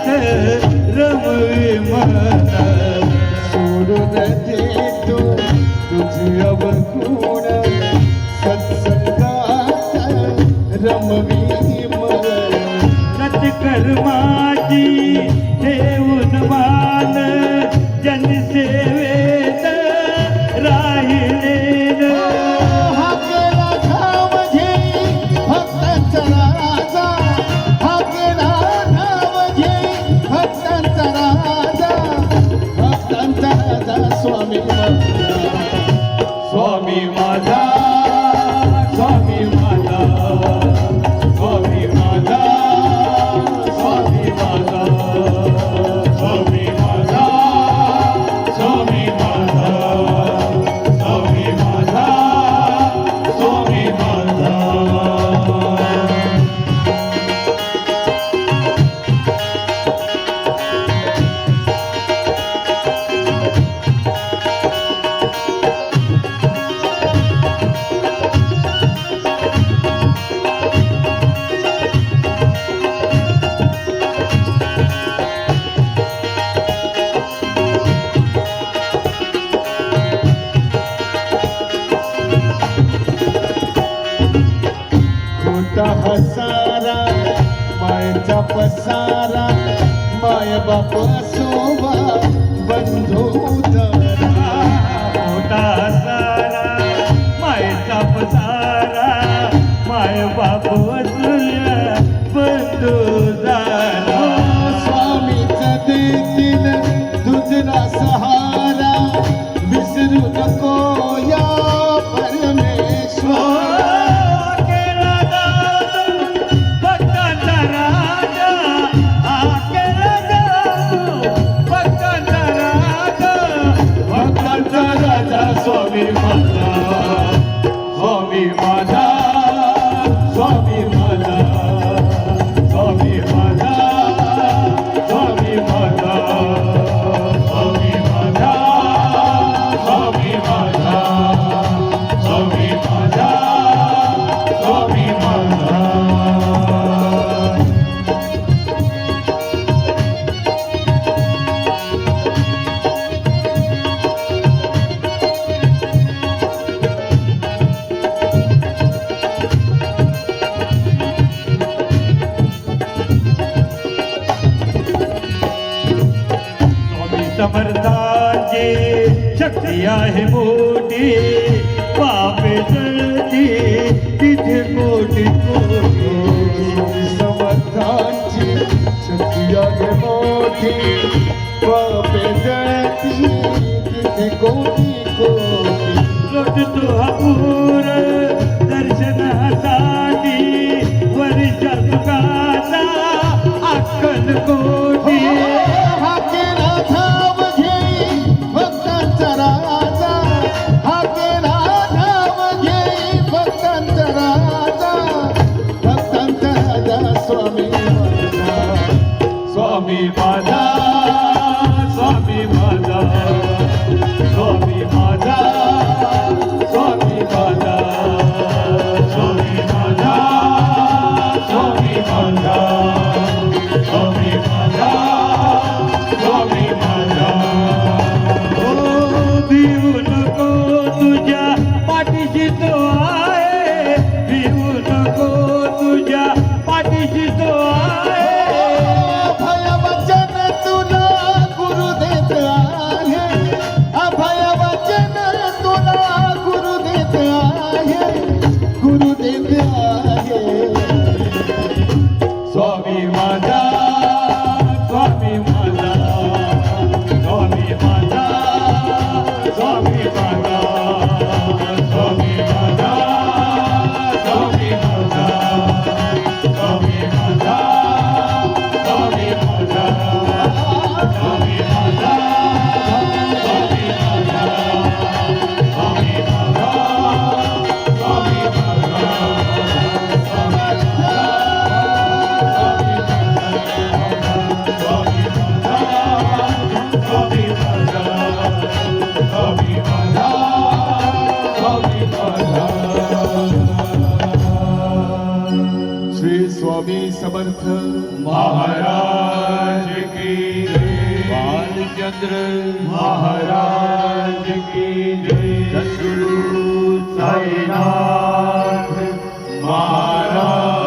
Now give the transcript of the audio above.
नाथ रमवे मन सोडून देतो रमवी मन नत कर्माची देव पसारा माय बाप सोबा बंधू शक्ती आहे मोठी पापे जळती तिथे कोटी कोटी। समर्थांची शक्ती आहे मोठी पापे जळती तिथे कोटी कोटी। रक्त हापूर दर्शनासाठी वरिष्ठ तुकाचा अक्कल कोटी yârim स्वामी समर्थ। महाराज की बालचंद्र। महाराज की जय। साईनाथ। महाराज